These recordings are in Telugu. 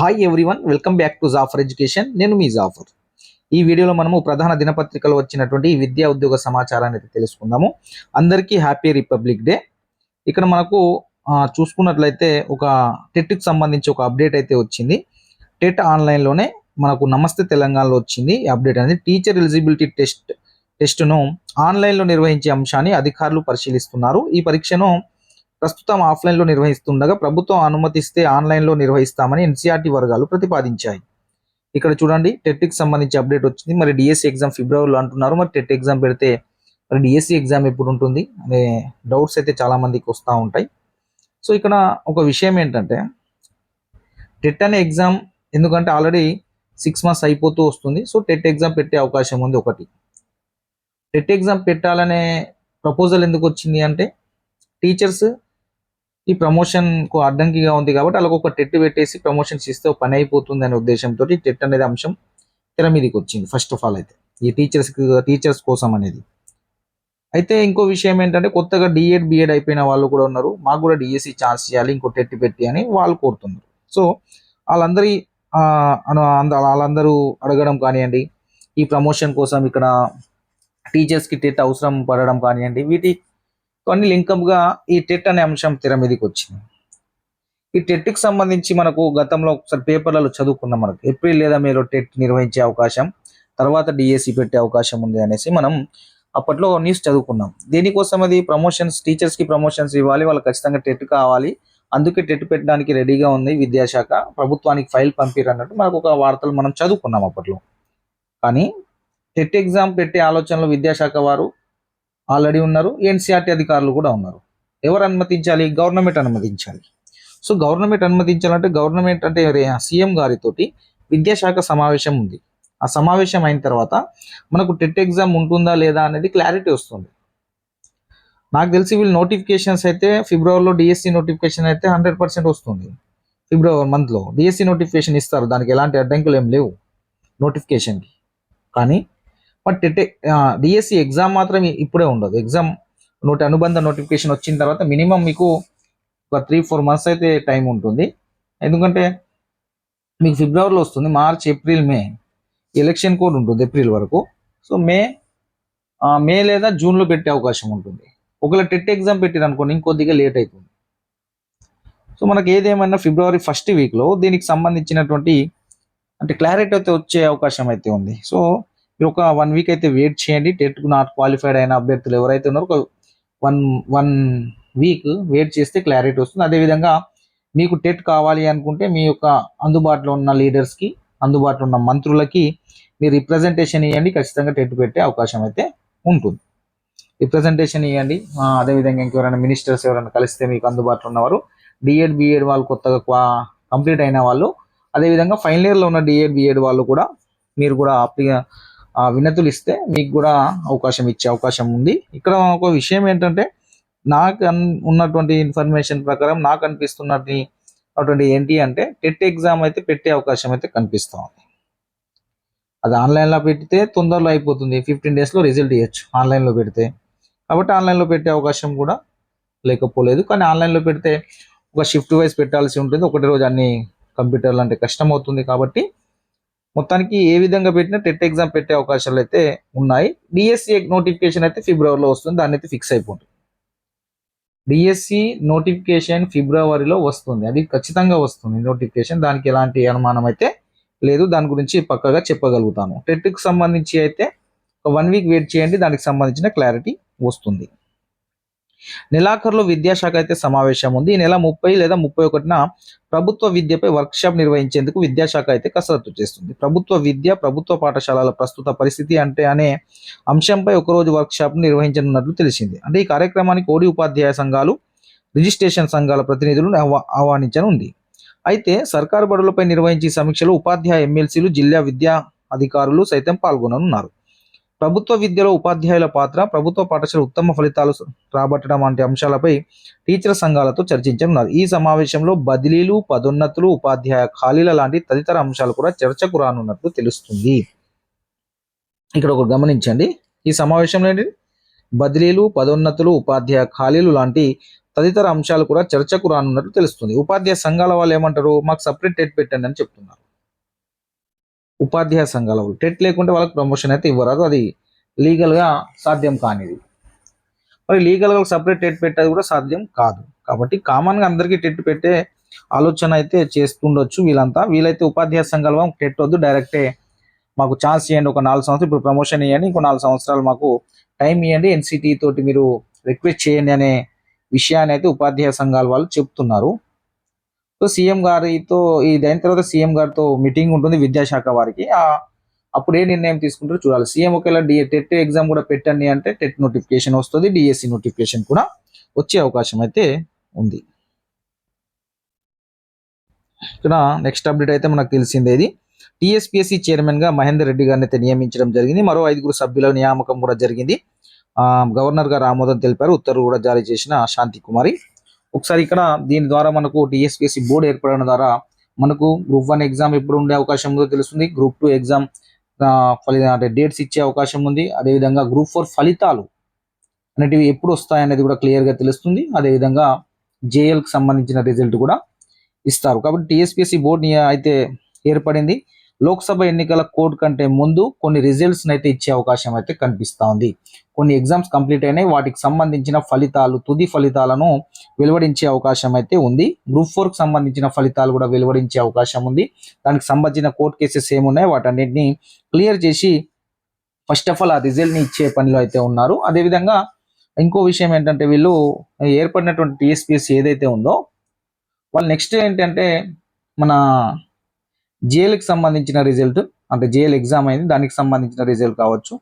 Hi everyone welcome back to Jafar education నేను మీ జాఫర్ ఈ వీడియోలో మనము ప్రధాన దినపత్రికలో వచ్చినటువంటి విద్యా ఉద్యోగ సమాచారాన్ని అయితే తెలుసుకుందాము. అందరికీ హ్యాపీ రిపబ్లిక్ డే ఇక్కడ మనకు చూసుకున్నట్లయితే ఒక టెట్కి సంబంధించి ఒక అప్డేట్ అయితే వచ్చింది. టెట్ ఆన్లైన్లోనే మనకు నమస్తే తెలంగాణలో వచ్చింది. అప్డేట్ అనేది టీచర్ ఎలిజిబిలిటీ టెస్ట్ టెస్ట్ను ఆన్లైన్లో నిర్వహించే అంశాన్ని అధికారులు పరిశీలిస్తున్నారు. ఈ పరీక్షను ప్రస్తుతం ఆఫ్లైన్లో నిర్వహిస్తుండగా ప్రభుత్వం అనుమతిస్తే ఆన్లైన్లో నిర్వహిస్తామని ఎన్సీఆర్టీ వర్గాలు ప్రతిపాదించాయి. ఇక్కడ చూడండి టెట్కి సంబంధించి అప్డేట్ వచ్చింది. మరి డిఎస్సి ఎగ్జామ్ ఫిబ్రవరిలో అంటున్నారు. మరి టెట్ ఎగ్జామ్ పెడితే మరి డిఎస్సి ఎగ్జామ్ ఎప్పుడు ఉంటుంది అనే డౌట్స్ అయితే చాలా మందికి వస్తూ ఉంటాయి. సో ఇక్కడ ఒక విషయం ఏంటంటే టెట్ అనే ఎగ్జామ్ ఎందుకంటే ఆల్రెడీ సిక్స్ మంత్స్ అయిపోతూ వస్తుంది. సో టెట్ ఎగ్జామ్ పెట్టే అవకాశం ఉంది ఒకటి. టెట్ ఎగ్జామ్ పెట్టాలనే ప్రపోజల్ ఎందుకు వచ్చింది అంటే టీచర్స్ ఈ ప్రమోషన్కు అడ్డంకిగా ఉంది కాబట్టి వాళ్ళకి ఒక టెట్ పెట్టేసి ప్రమోషన్స్ ఇస్తే పని అయిపోతుంది అనే ఉద్దేశంతో టెట్ అనేది అంశం తెర మీదకి వచ్చింది ఫస్ట్ ఆఫ్ ఆల్ అయితే. ఈ టీచర్స్ టీచర్స్ కోసం అనేది. అయితే ఇంకో విషయం ఏంటంటే కొత్తగా డిఎడ్ బిఎడ్ అయిపోయిన వాళ్ళు కూడా ఉన్నారు. మాకు కూడా డిఎస్సి ఛాన్స్ చేయాలి ఇంకో టెట్ పెట్టి అని వాళ్ళు కోరుతున్నారు. సో వాళ్ళందరి వాళ్ళందరూ అడగడం కానివ్వండి ఈ ప్రమోషన్ కోసం ఇక్కడ టీచర్స్కి టెట్ అవసరం పడడం కానివ్వండి వీటి అన్ని లింకప్గా ఈ టెట్ అనే అంశం తెర మీదకి వచ్చింది. ఈ టెట్కి సంబంధించి మనకు గతంలో ఒకసారి పేపర్లలో చదువుకున్నాం మనకు. ఏప్రిల్ లేదా మేలో టెట్ నిర్వహించే అవకాశం తర్వాత డిఎస్సి పెట్టే అవకాశం ఉంది అనేసి మనం అప్పట్లో న్యూస్ చదువుకున్నాం. దీనికోసం అది? ప్రమోషన్స్ టీచర్స్కి ప్రమోషన్స్ ఇవ్వాలి వాళ్ళు ఖచ్చితంగా టెట్ కావాలి. అందుకే టెట్ పెట్టడానికి రెడీగా ఉంది విద్యాశాఖ. ప్రభుత్వానికి ఫైల్ పంపిరు అన్నట్టు మనకు ఒక వార్తలు మనం చదువుకున్నాం అప్పట్లో. కానీ టెట్ ఎగ్జామ్ పెట్టే ఆలోచనలో విద్యాశాఖ వారు ఆల్రెడీ ఉన్నారు. ఎన్సీఆర్టీ అధికారులు కూడా ఉన్నారు. ఎవరు అనుమతించాలి? గవర్నమెంట్ అనుమతించాలి. సో గవర్నమెంట్ అనుమతించాలంటే గవర్నమెంట్ అంటే సీఎం గారితోటి విద్యాశాఖ సమావేశం ఉంది. ఆ సమావేశం అయిన తర్వాత మనకు టెట్ ఎగ్జామ్ ఉంటుందా లేదా అనేది క్లారిటీ వస్తుంది. నాకు తెలిసి వీళ్ళు నోటిఫికేషన్స్ అయితే ఫిబ్రవరిలో డిఎస్సి నోటిఫికేషన్ అయితే హండ్రెడ్ పర్సెంట్ వస్తుంది. ఫిబ్రవరి మంత్లో డిఎస్సి నోటిఫికేషన్ ఇస్తారు. దానికి ఎలాంటి అడ్డంకులు ఏం లేవు నోటిఫికేషన్కి. కానీ బట్ టెట్ డిఎస్సి ఎగ్జామ్ మాత్రం ఇప్పుడే ఉండదు. ఎగ్జామ్ నోటి అనుబంధ నోటిఫికేషన్ వచ్చిన తర్వాత మినిమం మీకు ఒక త్రీ ఫోర్ మంత్స్ అయితే టైం ఉంటుంది. ఎందుకంటే మీకు ఫిబ్రవరిలో వస్తుంది. March April May election code ఉంటుంది ఏప్రిల్ వరకు. సో మే మే లేదా జూన్లో పెట్టే అవకాశం ఉంటుంది. ఒకవేళ టెట్ ఎగ్జామ్ పెట్టారు అనుకోండి ఇంకొద్దిగా లేట్ అవుతుంది సో మనకి ఏదేమైనా ఫిబ్రవరి ఫస్ట్ వీక్లో దీనికి సంబంధించినటువంటి అంటే క్లారిటీ అయితే వచ్చే అవకాశం అయితే ఉంది. సో మీరు ఒక వన్ వీక్ అయితే వెయిట్ చేయండి. టెట్ నాట్ క్వాలిఫైడ్ అయిన అభ్యర్థులు ఎవరైతే ఉన్నారో ఒక వన్ వన్ వీక్ వెయిట్ చేస్తే క్లారిటీ వస్తుంది. అదేవిధంగా మీకు టెట్ కావాలి అనుకుంటే మీ యొక్క అందుబాటులో ఉన్న లీడర్స్కి అందుబాటులో ఉన్న మంత్రులకి మీరు రిప్రజెంటేషన్ ఇవ్వండి ఖచ్చితంగా టెట్ పెట్టే అవకాశం అయితే ఉంటుంది. రిప్రజెంటేషన్ ఇవ్వండి అదేవిధంగా ఇంకెవరైనా మినిస్టర్స్ ఎవరైనా కలిస్తే మీకు అందుబాటులో ఉన్నవారు డిఎడ్ బిఎడ్ వాళ్ళు కొత్తగా క్వా- కంప్లీట్ అయిన వాళ్ళు అదేవిధంగా ఫైనల్ ఇయర్లో ఉన్న డిఎడ్ బిఎడ్ వాళ్ళు కూడా మీరు కూడా ఆ వినతులు ఇస్తే మీకు కూడా అవకాశం ఇచ్చే అవకాశం ఉంది. ఇక్కడ ఒక విషయం ఏంటంటే నాకు ఉన్నటువంటి ఇన్ఫర్మేషన్ ప్రకారం నాకు అనిపిస్తున్నది అటువంటి ఏంటి అంటే టెట్ ఎగ్జామ్ అయితే పెట్టే అవకాశం అయితే కనిపిస్తుంది అది ఆన్లైన్లో పెడితే తొందరలో అయిపోతుంది. ఫిఫ్టీన్ డేస్లో రిజల్ట్ ఇవ్వచ్చు ఆన్లైన్లో పెడితే. కాబట్టి ఆన్లైన్లో పెట్టే అవకాశం కూడా లేకపోలేదు. కానీ ఆన్లైన్లో పెడితే ఒక షిఫ్ట్ వైజ్ పెట్టాల్సి ఉంటుంది. ఒకటి రోజు అన్ని కంప్యూటర్లు అంటే కష్టం అవుతుంది కాబట్టి మొత్తానికి ఏ విధంగా పెట్టినా టెట్ ఎగ్జామ్ పెట్టే అవకాశాలు అయితే ఉన్నాయి. డిఎస్సి నోటిఫికేషన్ అయితే ఫిబ్రవరిలో వస్తుంది. దాన్ని అయితే ఫిక్స్ అయిపోతుంది డిఎస్సి నోటిఫికేషన్ ఫిబ్రవరిలో వస్తుంది. అది ఖచ్చితంగా వస్తుంది నోటిఫికేషన్ దానికి ఎలాంటి అనుమానం అయితే లేదు. దాని గురించి పక్కగా చెప్పగలుగుతాను. టెట్కి సంబంధించి అయితే ఒక వన్ వీక్ వెయిట్ చేయండి. దానికి సంబంధించిన క్లారిటీ వస్తుంది. నెలాఖరులో విద్యాశాఖ అయితే సమావేశం ఉంది ఈ నెల ముప్పై లేదా ముప్పై ఒకటిన ప్రభుత్వ విద్యపై వర్క్షాప్ నిర్వహించేందుకు విద్యాశాఖ అయితే కసరత్తు చేస్తుంది. ప్రభుత్వ విద్య ప్రభుత్వ పాఠశాలల ప్రస్తుత పరిస్థితి అంటే అనే అంశంపై ఒకరోజు వర్క్షాప్ నిర్వహించనున్నట్లు తెలిసింది. అంటే ఈ కార్యక్రమానికి ఓడి ఉపాధ్యాయ సంఘాలు రిజిస్ట్రేషన్ సంఘాల ప్రతినిధులను ఆహ్వానించనుంది. అయితే సర్కారు బడులపై నిర్వహించే సమీక్షలో ఉపాధ్యాయ ఎమ్మెల్సీలు జిల్లా విద్యా అధికారులు సైతం పాల్గొననున్నారు. ప్రభుత్వ విద్యలో ఉపాధ్యాయుల పాత్ర ప్రభుత్వ పాఠశాల ఉత్తమ ఫలితాలు రాబట్టడం వంటి అంశాలపై టీచర్ సంఘాలతో చర్చించనున్నారు. ఈ సమావేశంలో బదిలీలు పదోన్నతులు ఉపాధ్యాయ ఖాళీల లాంటి తదితర అంశాలు కూడా చర్చకు రానున్నట్లు తెలుస్తుంది. ఇక్కడ ఒకటి గమనించండి. ఈ సమావేశంలో ఏంటి? బదిలీలు పదోన్నతులు ఉపాధ్యాయ ఖాళీలు లాంటి తదితర అంశాలు కూడా చర్చకు రానున్నట్లు తెలుస్తుంది. ఉపాధ్యాయ సంఘాల వాళ్ళు ఏమంటారు? మాకు సపరేట్ డేట్ పెట్టండి అని చెప్తున్నారు. ఉపాధ్యాయ సంఘాల వాళ్ళు టెట్ లేకుంటే వాళ్ళకి ప్రమోషన్ అయితే ఇవ్వరాదు. అది లీగల్గా సాధ్యం కానిది. మరి లీగల్గా సపరేట్ టెట్ పెట్టేది కూడా సాధ్యం కాదు. కాబట్టి కామన్గా అందరికీ టెట్ పెట్టే ఆలోచన అయితే చేస్తుండొచ్చు వీళ్ళంతా. వీలైతే ఉపాధ్యాయ సంఘాలు టెట్ వద్దు. డైరెక్టే మాకు ఛాన్స్ ఇవ్వండి ఒక నాలుగు సంవత్సరాలు ఇప్పుడు ప్రమోషన్ ఇవ్వండి ఇంకో నాలుగు సంవత్సరాలు మాకు టైం ఇవ్వండి ఎన్సిటి తోటి మీరు రిక్వెస్ట్ చేయండి అనే విషయాన్ని అయితే ఉపాధ్యాయ సంఘాల వాళ్ళు చెప్తున్నారు. సో సీఎం గారితో ఇది అయిన తర్వాత సీఎం గారితో మీటింగ్ ఉంటుంది విద్యాశాఖ వారికి. అప్పుడు ఏ నిర్ణయం తీసుకుంటారో చూడాలి. సీఎం ఒకవేళ డి టెట్ ఎగ్జామ్ కూడా పెట్టండి అంటే టెట్ నోటిఫికేషన్ వస్తుంది డిఎస్సి నోటిఫికేషన్ కూడా వచ్చే అవకాశం అయితే ఉంది. ఇక్కడ నెక్స్ట్ అప్డేట్ అయితే మనకు తెలిసిందే ఇది. టీఎస్పీఎస్సీ చైర్మన్గా మహేందర్ రెడ్డి గారిని అయితే నియమించడం జరిగింది. మరో ఐదుగురు సభ్యుల నియామకం కూడా జరిగింది. ఆ, గవర్నర్ గారు ఆమోదం తెలిపారు. ఉత్తర్వు కూడా జారీ చేసిన శాంతి కుమారి. ఒకసారి ఇక్కడ దీని ద్వారా మనకు డిఎస్పిఎస్సి బోర్డు ఏర్పడడం ద్వారా మనకు గ్రూప్ వన్ ఎగ్జామ్ ఎప్పుడు ఉండే అవకాశం ఉందో తెలుస్తుంది. గ్రూప్ టూ ఎగ్జామ్ ఫలి అంటే డేట్స్ ఇచ్చే అవకాశం ఉంది. అదేవిధంగా గ్రూప్ ఫోర్ ఫలితాలు అనేటివి ఎప్పుడు వస్తాయనేది కూడా క్లియర్గా తెలుస్తుంది. అదేవిధంగా జేఎల్కి కి సంబంధించిన రిజల్ట్ కూడా ఇస్తారు. కాబట్టి టీఎస్పీఎస్సీ బోర్డు అయితే ఏర్పడింది. లోక్సభ ఎన్నికల కోడ్ కంటే ముందు కొన్ని రిజల్ట్స్ అయితే ఇచ్చే అవకాశం అయితే కనిపిస్తూ ఉంది కొన్ని ఎగ్జామ్స్ కంప్లీట్ అయినాయి. వాటికి సంబంధించిన ఫలితాలు తుది ఫలితాలను వెలువడించే అవకాశం అయితే ఉంది. గ్రూప్ ఫోర్కి సంబంధించిన ఫలితాలు కూడా వెలువడించే అవకాశం ఉంది. దానికి సంబంధించిన కోర్టు కేసెస్ ఏమున్నాయి వాటన్నిటిని క్లియర్ చేసి ఫస్ట్ ఆఫ్ ఆల్ ఆ రిజల్ట్ని ఇచ్చే పనిలో అయితే ఉన్నారు. అదేవిధంగా ఇంకో విషయం ఏంటంటే వీళ్ళు ఏర్పడినటువంటి టీఎస్పీఎస్ ఏదైతే ఉందో వాళ్ళు నెక్స్ట్ ఏంటంటే మన జేఎల్కి సంబంధించిన రిజల్ట్ అంటే జేఎల్ ఎగ్జామ్ అయింది దానికి సంబంధించిన రిజల్ట్ కావచ్చు.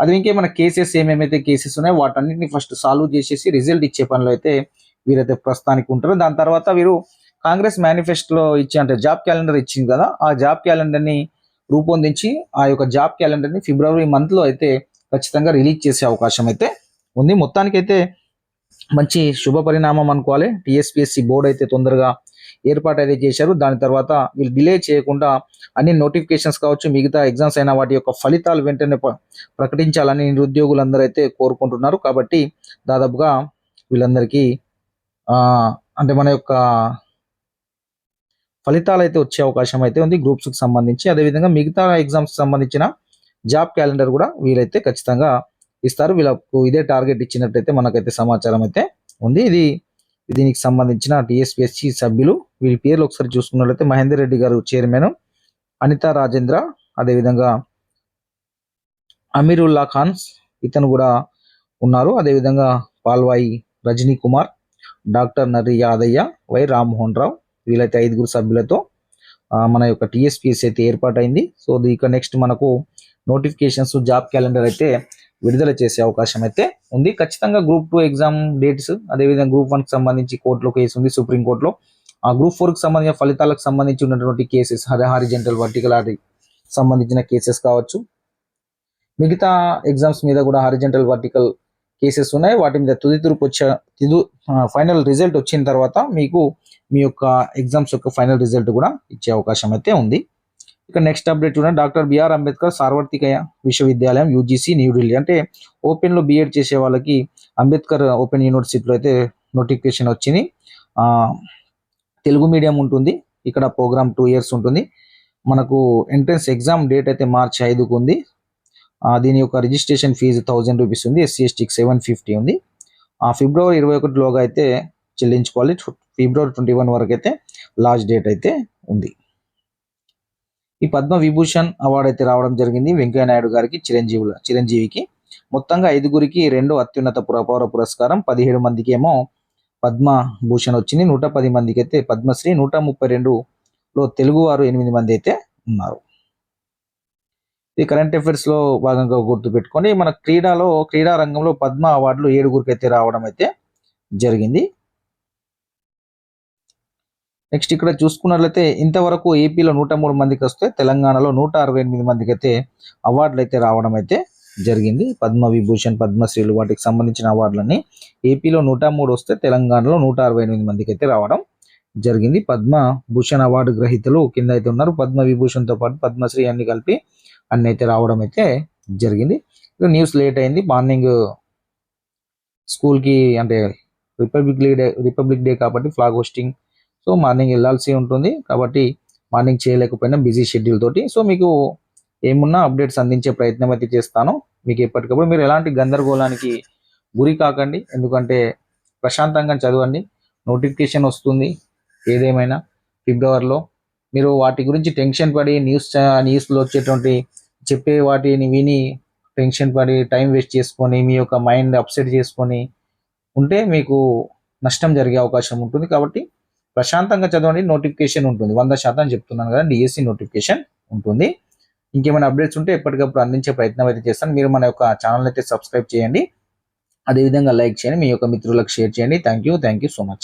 అది ఇంకేమైనా కేసెస్ ఏమేమైతే కేసెస్ ఉన్నాయో వాటన్నిటిని ఫస్ట్ సాల్వ్ చేసేసి రిజల్ట్ ఇచ్చే పనిలో అయితే వీరైతే ప్రస్తుతానికి ఉంటారు. దాని తర్వాత వీరు కాంగ్రెస్ మేనిఫెస్టోలో ఇచ్చే అంటే జాబ్ క్యాలెండర్ ఇచ్చింది కదా ఆ జాబ్ క్యాలెండర్ని రూపొందించి ఆ యొక్క జాబ్ క్యాలెండర్ని ఫిబ్రవరి మంత్లో అయితే ఖచ్చితంగా రిలీజ్ చేసే అవకాశం అయితే ఉంది. మొత్తానికైతే మంచి శుభ పరిణామం అనుకోవాలి. టీఎస్పీఎస్సీ బోర్డు అయితే తొందరగా ఏర్పాటు అయితే చేశారు. దాని తర్వాత వీళ్ళు డిలే చేయకుండా అన్ని నోటిఫికేషన్స్ కావచ్చు మిగతా ఎగ్జామ్స్ అయిన వాటి యొక్క ఫలితాలు వెంటనే ప- ప్రకటించాలని నిరుద్యోగులందరూ అయితే కోరుకుంటున్నారు. కాబట్టి దాదాపుగా వీళ్ళందరికీ అంటే మన యొక్క ఫలితాలు అయితే వచ్చే అవకాశం అయితే ఉంది గ్రూప్స్కి సంబంధించి. అదేవిధంగా మిగతా ఎగ్జామ్స్ సంబంధించిన జాబ్ క్యాలెండర్ కూడా వీలైతే ఖచ్చితంగా ఇస్తారు. వీళ్ళకు ఇదే టార్గెట్ ఇచ్చినట్టయితే మనకైతే సమాచారం అయితే ఉంది. ఇది దీనికి సంబంధించిన టీఎస్పిఎస్సి సభ్యులు వీరి పేర్లు ఒకసారి చూసుకున్నట్లయితే మహేందర్ రెడ్డి గారు చైర్మన్ అనితా రాజేంద్ర అదేవిధంగా అమీరుల్లా ఖాన్ ఇతను కూడా ఉన్నారు. అదేవిధంగా పాల్వాయి రజనీ కుమార్ డాక్టర్ నర్రి యాదయ్య వై రామ్మోహన్ రావు వీలైతే ఐదుగురు సభ్యులతో మన యొక్క టిఎస్పిఎస్ అయితే ఏర్పాటైంది. సో ఇక నెక్స్ట్ మనకు నోటిఫికేషన్స్ జాబ్ క్యాలెండర్ అయితే విడుదల చేసే అవకాశం అయితే ఉంది. ఖచ్చితంగా గ్రూప్ టూ ఎగ్జామ్ డేట్స్ అదేవిధంగా గ్రూప్ వన్కి సంబంధించి కోర్టులో కేసు ఉంది సుప్రీం కోర్టులో ఆ గ్రూప్ ఫోర్కి సంబంధించిన ఫలితాలకు సంబంధించి ఉన్నటువంటి కేసెస్ అదే జనరల్ వర్టికల్ సంబంధించిన కేసెస్ కావచ్చు. మిగతా ఎగ్జామ్స్ మీద కూడా హరిజెంటల్ వర్టికల్ కేసెస్ ఉన్నాయి. వాటి మీద తుది తూర్పు వచ్చే తుది ఫైనల్ రిజల్ట్ వచ్చిన తర్వాత మీకు మీ యొక్క ఎగ్జామ్స్ యొక్క ఫైనల్ రిజల్ట్ కూడా ఇచ్చే అవకాశం అయితే ఉంది. ఇక నెక్స్ట్ అప్డేట్ చూడండి. డాక్టర్ బిఆర్ అంబేద్కర్ సార్వత్రిక విశ్వవిద్యాలయం యూజీసీ న్యూఢిల్లీ అంటే ఓపెన్లో బీఎడ్ బిఎడ్ చేసే వాళ్ళకి అంబేద్కర్ ఓపెన్ యూనివర్సిటీలో అయితే నోటిఫికేషన్ వచ్చింది. తెలుగు మీడియం ఉంటుంది. ఇక్కడ ప్రోగ్రామ్ టూ ఇయర్స్ ఉంటుంది. మనకు ఎంట్రన్స్ ఎగ్జామ్ డేట్ అయితే మార్చి ఐదుకు ఉంది. దీని యొక్క రిజిస్ట్రేషన్ ఫీజు థౌజండ్ రూపీస్ ఉంది. ఎస్సీ ఎస్టీకి సెవెన్ ఫిఫ్టీ ఉంది. ఆ ఫిబ్రవరి ఇరవై ఒకటిలోగా అయితే చెల్లించుకోవాలి. ఫిబ్రవరి ట్వంటీ వన్ వరకు అయితే లాస్ట్ డేట్ అయితే ఉంది. ఈ పద్మ విభూషణ్ అవార్డు అయితే రావడం జరిగింది. వెంకయ్య నాయుడు గారికి చిరంజీవుల చిరంజీవికి. మొత్తంగా ఐదుగురికి రెండు అత్యున్నత పురపౌర పురస్కారం. పదిహేడు మందికి ఏమో పద్మ భూషణ్ వచ్చింది నూట పది మందికి అయితే పద్మశ్రీ నూట ముప్పై రెండులో తెలుగువారు ఎనిమిది మంది అయితే ఉన్నారు. ఈ కరెంట్ అఫైర్స్లో భాగంగా గుర్తు పెట్టుకొని మన క్రీడలో క్రీడా రంగంలో పద్మ అవార్డులు ఏడుగురికి అయితే రావడం అయితే జరిగింది. నెక్స్ట్ ఇక్కడ చూసుకున్నట్లయితే ఇంతవరకు ఏపీలో నూట మూడు మందికి వస్తే తెలంగాణలో నూట అరవై ఎనిమిది మందికి అయితే అవార్డులు అయితే రావడం అయితే జరిగింది. పద్మ విభూషణ్ పద్మశ్రీలు వాటికి సంబంధించిన అవార్డులన్నీ ఏపీలో నూట మూడు వస్తే తెలంగాణలో నూట అరవై ఎనిమిది మందికి అయితే రావడం జరిగింది. పద్మ భూషణ్ అవార్డు గ్రహీతలు కింద అయితే ఉన్నారు. పద్మ విభూషణ్తో పాటు పద్మశ్రీ అన్ని కలిపి అన్ని అయితే రావడం అయితే జరిగింది. న్యూస్ లేట్ అయింది. మార్నింగ్ స్కూల్కి అంటే రిపబ్లిక్ డే రిపబ్లిక్ డే కాబట్టి ఫ్లాగ్ హోస్టింగ్. సో మార్నింగ్ వెళ్ళాల్సి ఉంటుంది కాబట్టి మార్నింగ్ చేయలేకపోయినా బిజీ షెడ్యూల్ తోటి. సో మీకు ఏమున్నా అప్డేట్స్ అందించే ప్రయత్నం అయితే చేస్తాను. మీకు ఎప్పటికప్పుడు మీరు ఎలాంటి గందరగోళానికి గురి కాకండి. ఎందుకంటే ప్రశాంతంగా చదవండి. నోటిఫికేషన్ వస్తుంది ఏదేమైనా ఫిబ్రవరిలో. మీరు వాటి గురించి టెన్షన్ పడి న్యూస్ న్యూస్లో వచ్చేటువంటి చెప్పే వాటిని విని టెన్షన్ పడి టైం వేస్ట్ చేసుకొని మీ యొక్క మైండ్ అప్సెట్ చేసుకొని ఉంటే మీకు నష్టం జరిగే అవకాశం ఉంటుంది. కాబట్టి ప్రశాంతంగా చదవండి. నోటిఫికేషన్ ఉంటుంది. వంద శాతం చెప్తున్నాను కదా డిఎస్సి నోటిఫికేషన్ ఉంటుంది. ఇంకేమైనా అప్డేట్స్ ఉంటే ఎప్పటికప్పుడు అందించే ప్రయత్నం అయితే చేస్తాను. మీరు మన యొక్క ఛానల్ అయితే సబ్స్క్రైబ్ చేయండి. అదేవిధంగా లైక్ చేయండి. మీ యొక్క మిత్రులకు షేర్ చేయండి. Thank you thank you so much